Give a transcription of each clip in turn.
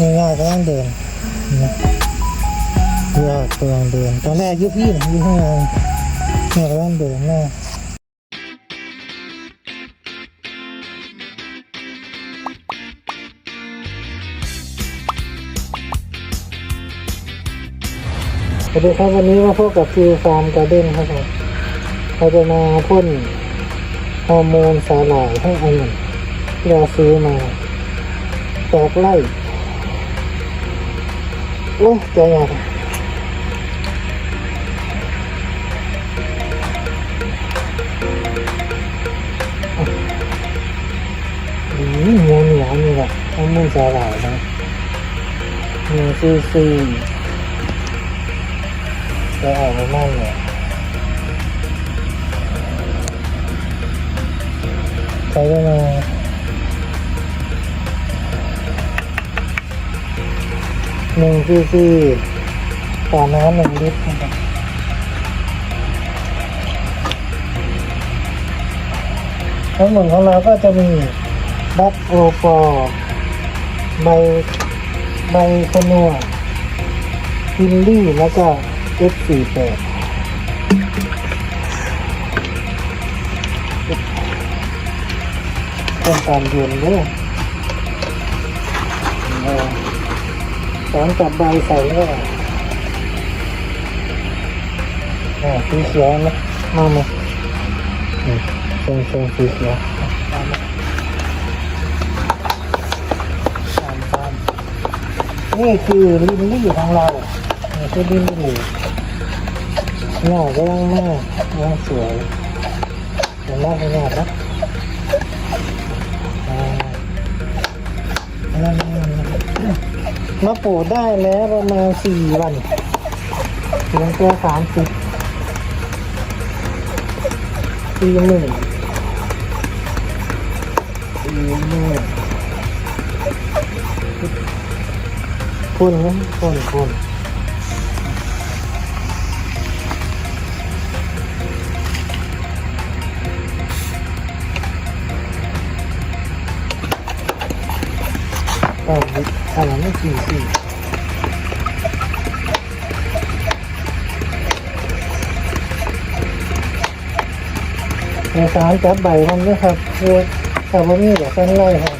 ง่ายๆก็ต้องเดินนะเพื่อตัวเดินตอนแรกอยุพี่นะอยุข้างล่างเนี่ยก็ต้องเดินหน้าสวัสดีครับวันนี้มาพบกับฟิวฟาร์มการ์เด้นครับผมเราจะมาพ่นฮอร์โมนสาหร่ายให้องุ่นที่เราซื้อมาแตกไล่ โอ้ยใจหยาดอืมเหนียวเหนียวนี่แหละฮอร์โมนสาหร่ายนะหนึ่งซีซีจะออกมาบ้างเนี่ยใช้ได้ม หนึ่งซีซีต่อน้ำหนึ่งลิตรนะครับทั้งหมดของเราก็จะมีบัตโอฟอร์ใบใบขนัวพิลลี่แล้วก็ F48 ต้องการเย็นด้วย สอนจับใบใส่ก็อ่าสีเขียวนะมามาอืมทรงทรงสีเขียวมามตามตามนี่คือลินลี่ของเรานี่คือลินลี่หน้าก็ยังมายังสวยเห็นไหมเห็นไหมครับ มาปลูกได้แล้วประมาณสี่วันถึงตัวสามสิบปีหนึ่งปีหนึ่งคนคุณคุณอ่า อะไรไม่กี่สิในสารจับใบมันด้วยครับคือแต่ว่ามีแต่เส้นไล่ครับ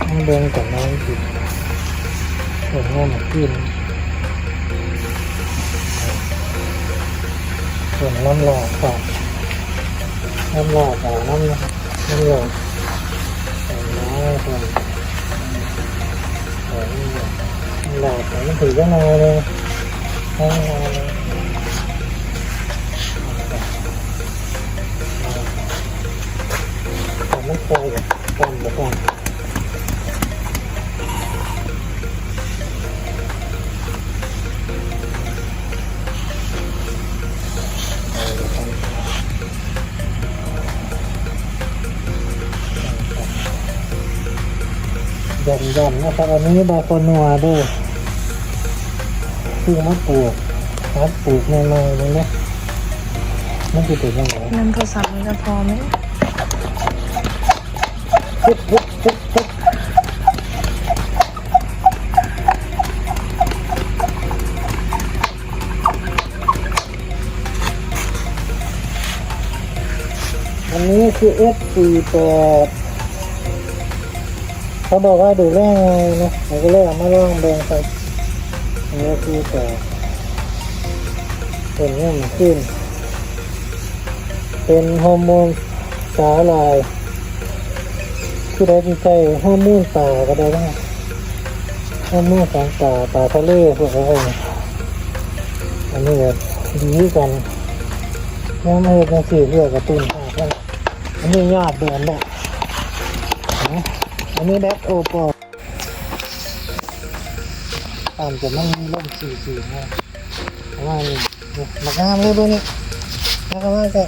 ต้องเดินกับน้องกินเห็นว่ามันกินเห็นน้ำหลอกครับน้ำหลอกอะน้ำน้ำหลอก ห็นน้อ ย่อนย่อนๆนะครับอันนี้บาโคนัวด้วยที่มาปลูกมาปลูกใหม่ๆเลยนะมันจะเป็นยังไงน้ำโทรศัพท์มันจะพอไหมปุ๊บปุ๊บปุ๊บปุ๊บอันนี้คือ F48 เขาบอกว่าดูแลไงนะผมก็เลยเอามาลองแบ่งไปอันนี้คือแต่เป็นเงื่อนขึ้น เป็นฮอร์โมนสาหร่ายคือได้ที่ใช้ฮอร์โมนป่าก็ได้นะฮอร์โมนของป่าป่าทะเลพวกอะไรอันนี้แบบดีกันยังไม่เห็นสีเพื่อกระตุ้นภาพแล้วอันนี้ยอดเดือนแหละ อันนี้แบทโอปอตามจะมันร่มสีสีนะเพราะว่านี้มากงามเลยพวกนี้แล้วก็ว่าจะ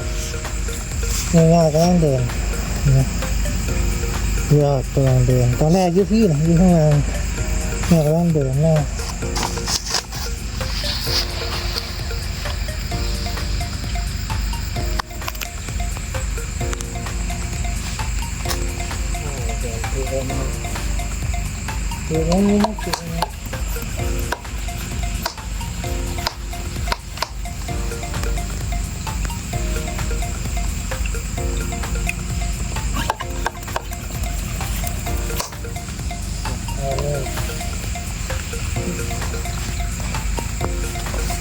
ง่ายๆก็ต้องเดินนะยอดกำลังเดินตอนแรกอยุพี่นะยุข้างล่างเนี่ยกำลังเดินหน้า ดูงั้นนี่นะดูงั้นเอาเลย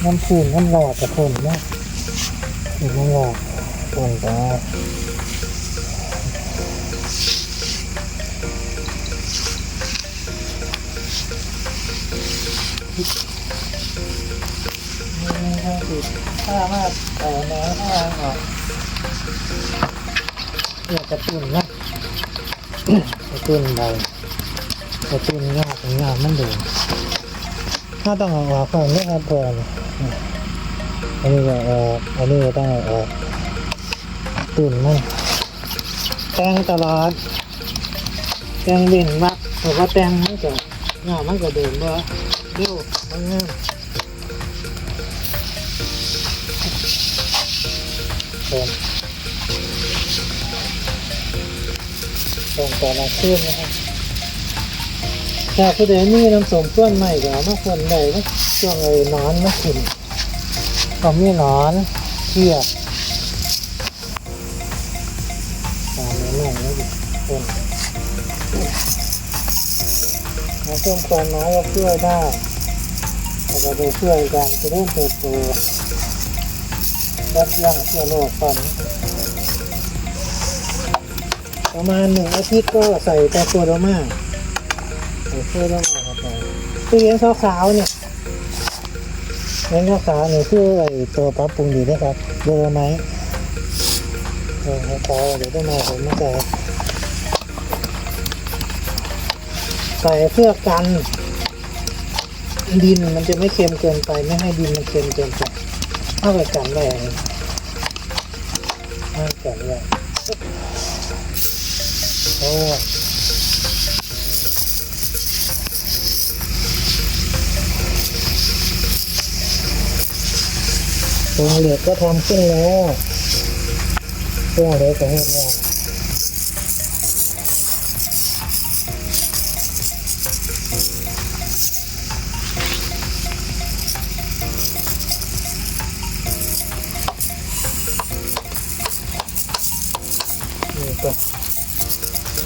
น้ำผื่นน้ำหลอดกับคนนะผื่นน้ำหลอดคนก็ นี่ก็คือถ้ามาแต่แม้ถ้าออกเกี่ยวกับตุ่นนะกระตุ้นใบกระตุ้นงอกงอกมันเดูถ้าต้องเอาออกก่อนไม่ครับเพื่อนอันนี้ก็ออกอันนี้ก็ต้องเอาอกตุ่นมันแต่งตลอดแต่งเด่นมากแต่ว่าแต่งมันก็งอกมันก็เดินบ่เร็วมันงาม เติมเติมต่อมาขึ้นนะครับถ้าผู้ใดมีน้ำส้มต้นใหม่ก็เอามาคนใดนะช่วงไอ้นอนมาขึ้นก็มีหนอนเทียบตามนี้นั่งแล้วดิคนน้ำส้มควนน้อยก็ช่วยได้แล้วก็จะช่วยการเริญเติบโต ยับยั้งเชื้อโรคฟันประมาณหนึ่งอาทิตย์ก็ใส่แต่โซโดมาใส่โซโดมาเข้าไปตู้ย็นขาวๆเนี่ยเลี้ย็นขาวๆเนี่ยคือไอ้ตัวปรับปรุงดีนะครับเยอะไหมเออขาวเดี๋ยวต้องมาผมมาใส่ใส่เพื่อกันดินมันจะไม่เค็มเกินไปไม่ให้ดินมันเค็มเกินไป เอาไปกันแรงเอากันแรงโอ้ตัวเหลือกก็ทำขึ้นแล้วตัวเหลือกก็เห็นแล้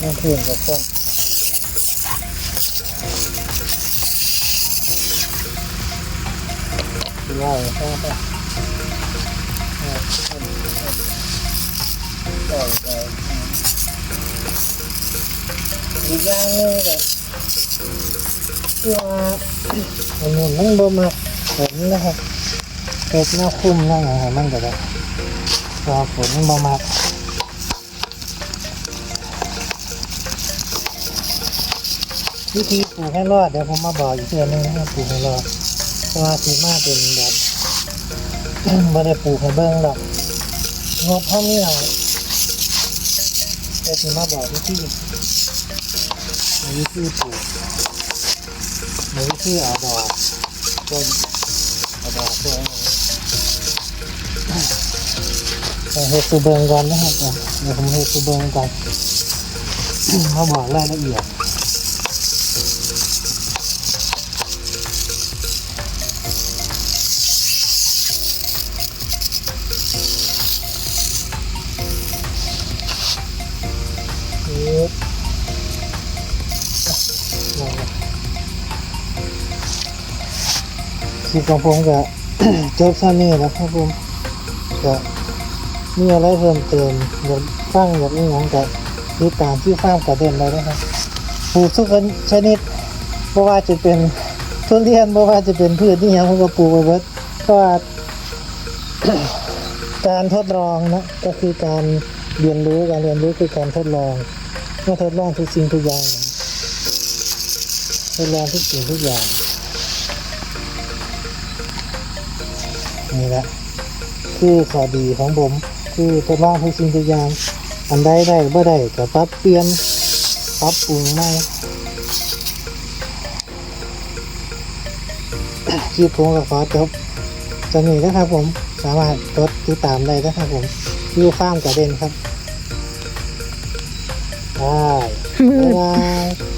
น้ำผื่นกับคนไล่เข้าไปอ่าคนปล่อยไปอีกอย่างหนึงก็คือว่าอันนี้มันบ่มาฝนนะครับเกิดหน้าคุ้มหน้าหนาวมันก็ได้พอฝนมันบ่มา วิธีปลูกให้รอดเดี๋ยวผมมาบอกอีกเทื่อนึงนะครับปลูกให้รอดเพราะว่าสีมาเป็นแบบไม่ได้ปลูกให้เบิ้งหรอกงบเท่านี้เอาแต่สีมาบอกวิธีวิธีปลูกวิธีเอาดอกต้นเอาดอกตัวเอาเฮ็ดสูเบิงก่อนนะครับเดี๋ยวผมเฮ็ดสูเบิงก่อนมาบอกรายละเอียด คลิปของผมก็จบเท่านี้แล้วครับผมก็มีอะไรเพิ่มเติมอยากฟังอยากนี่ยังก็ติดตามที่ฟาร์มกระเด็นเลยนะครับปลูกทุกชนิดเพราะว่าจะเป็นทุเรียนเพราะว่าจะเป็นพืชที่ยังผมก็ปลูกไปเบิดเพราะว่าการทดลองนะก็คือการเรียนรู้การเรียนรู้คือการทดลองเมื่อทดลองทุกสิ่งทุกอย่างทดลองทุกสิ่งทุกอย่าง นี่แหละ คือข้อดีของผม คือทดลองทุกสิ่งทุกอย่าง อันใดได้บ่ได้ก็ปรับเปลี่ยนปรับปรุงใหม่คลิปผมก็ขอจบจะมีนะครับผมสามารถกดติดตามได้นะครับผมยูฟาร์มกระเด็นครับได้บ๊ายบาย